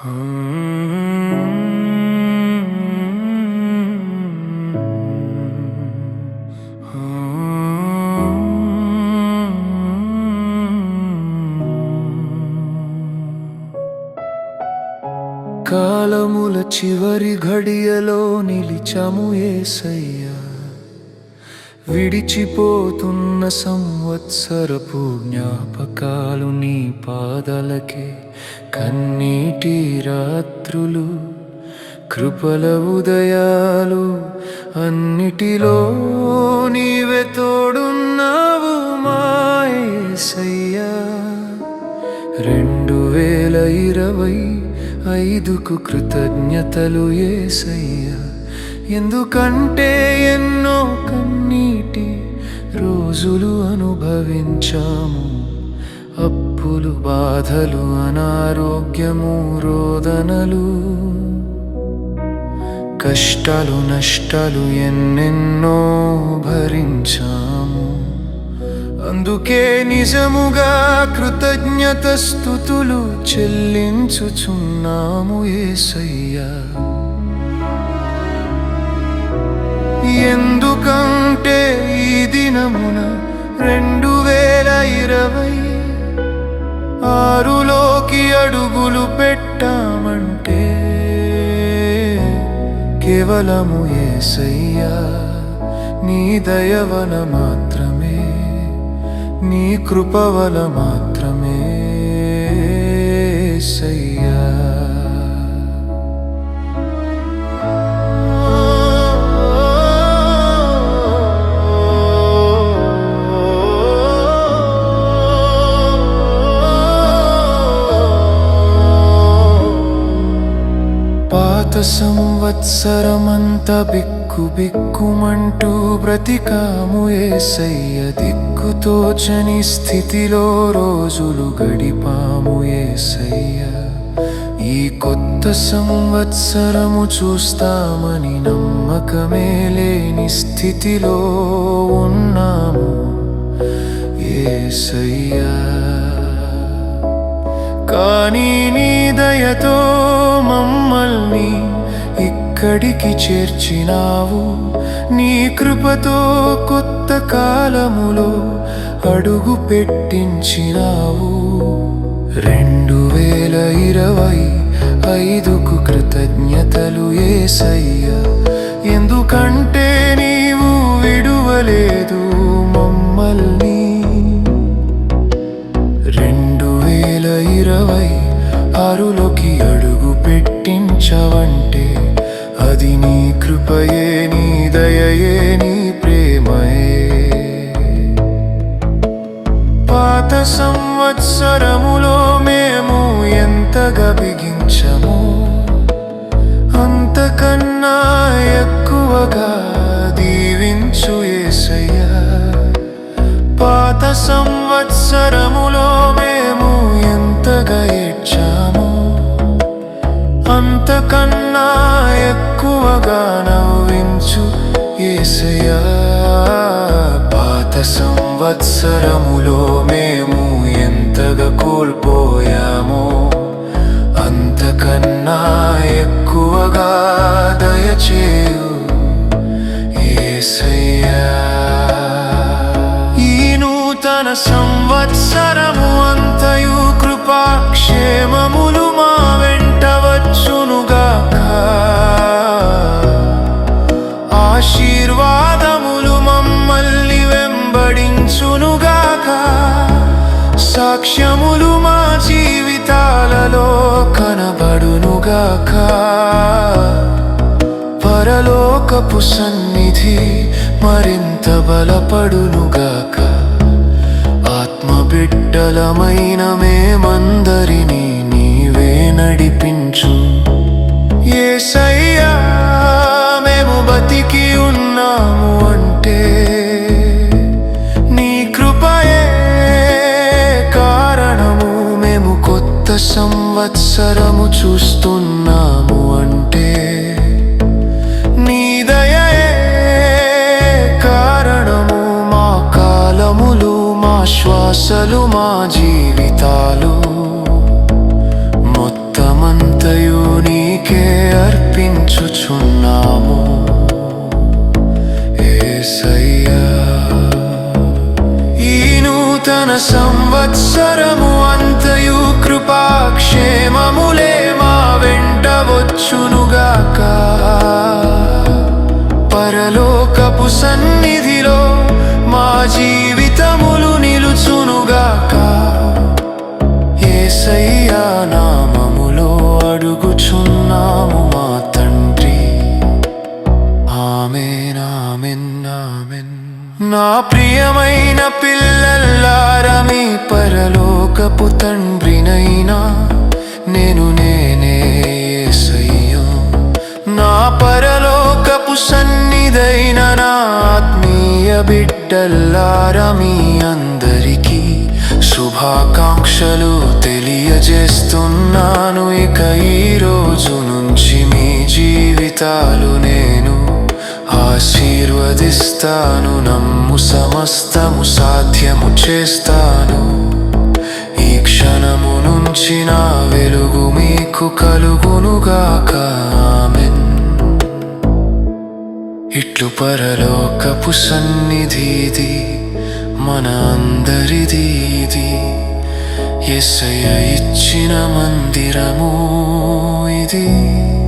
కాలముల చివరి ఘడియలో నిలిచము ఏసయ్యా. విడిచిపోతున్న సంవత్సరపు జ్ఞాపకాలు నీ పాదలకే. కన్నీటి రాత్రులు కృపల ఉదయాలు అన్నిటిలో నీవే తోడున్నావు మాయసయ్యా. రెండు వేల ఇరవై ఐదుకు కృతజ్ఞతలు ఏసయ్యా. ఎందుకంటే ఎన్నో కన్నీటి రోజులు అనుభవించాము అప్పులు బాధలు అనారోగ్యము రోదనలు. కష్టాలు నష్టాలు ఎన్నెన్నో భరించాము. అందుకే నిజముగా కృతజ్ఞత స్థుతులు చెల్లించుచున్నాము ఏసయ్యా. ఎందుకంటే ఈ దినమున రెండు వేల అడుగులు పెట్టామంటే కేవలము ఏసయ్యా నీ దయవల మాత్రమే నీ కృపవల మాత్రమే సయ్యా పాత సంవత్సరమంతా బిక్కు బిక్కుమంటూ బ్రతికాము ఏసయ్య దిక్కుతోచని స్థితిలో రోజులు గడిపాము ఏసయ్య ఈ కొత్త సంవత్సరము చూస్తామని నమ్మకమే లేని స్థితిలో ఉన్నాము ఏసయ్యా కానీ నీ దయతో మమ్మల్ని ఇక్కడికి చేర్చినావు? నీ కృపతో కొత్త కాలములో అడుగు పెట్టించినావు. రెండు వేల ఇరవై ఐదుకు కృతజ్ఞతలు ఏసయ్యా. ఎందుకంటే నీవు విడువలేదు. సంవత్సరములో మేము ఎంతగా బిగించము? అంతకన్నా ఎక్కువగా దీవించు ఏసయ్య. పాత సంవత్సరములో మేము ఎంతగా ఏడ్చాము? అంతకన్నా ఎక్కువగా నవ్వించు ఏసయ్యా. పాత సంవత్సరములో మేము ఎంతగా కోల్పోయామో అంతకన్నా ఎక్కువగా దయచేయు యేసయ్యా ఈ నూతన సంవత్సరము అంతయు కృపాక్షేమములు పరలోకపు సన్నిధి మరింత బలపడునుగాక. ఆత్మ బిడ్డలమైన మేమందరినీ నీవే నడిపించు. ఏసయ్యా మేము బతికి ఉన్నాము అంటే నీ కృపయే కారణము. మేము కొత్త సంవత్సరము చూస్తున్నాము అంటే శ్వాసలు మా జీవితాలు. మొత్తమంతయు నీకే అర్పించుచున్నాము. ఏసయ్యా ఈ నూతన సంవత్సరము అంతయు కృపాక్షేమములే మా వెంట వచ్చునుగాక. పరలోకపు సన్నిధిలో ఆమెన్ ఆమెన్ ఆమెన్ నా ప్రియమైన పిల్లల్లారా మీ పరలోకపు తండ్రినైనా నేను నేనే సయ్యో నా పరలోకపు సన్నిధైన నా ఆత్మీయ బిడ్డల్లారా మీ అందరికీ శుభాకాంక్షలు తెలియజేస్తున్నాను. ఇక ఈ రోజు నుంచి మీ జీవితాలు నేను ఆశీర్వదిస్తాను నమ్ము సమస్తము సాధ్యము చేస్తాను. ఈ క్షణము నుంచి నా వెలుగు మీకు కలుగునుగాక. ఆమెన్. ఇట్లు పరలోకపు సన్నిధిది మన అందరిది ఇది. ఎస్సయ ఇచ్చిన మందిరము ఇది.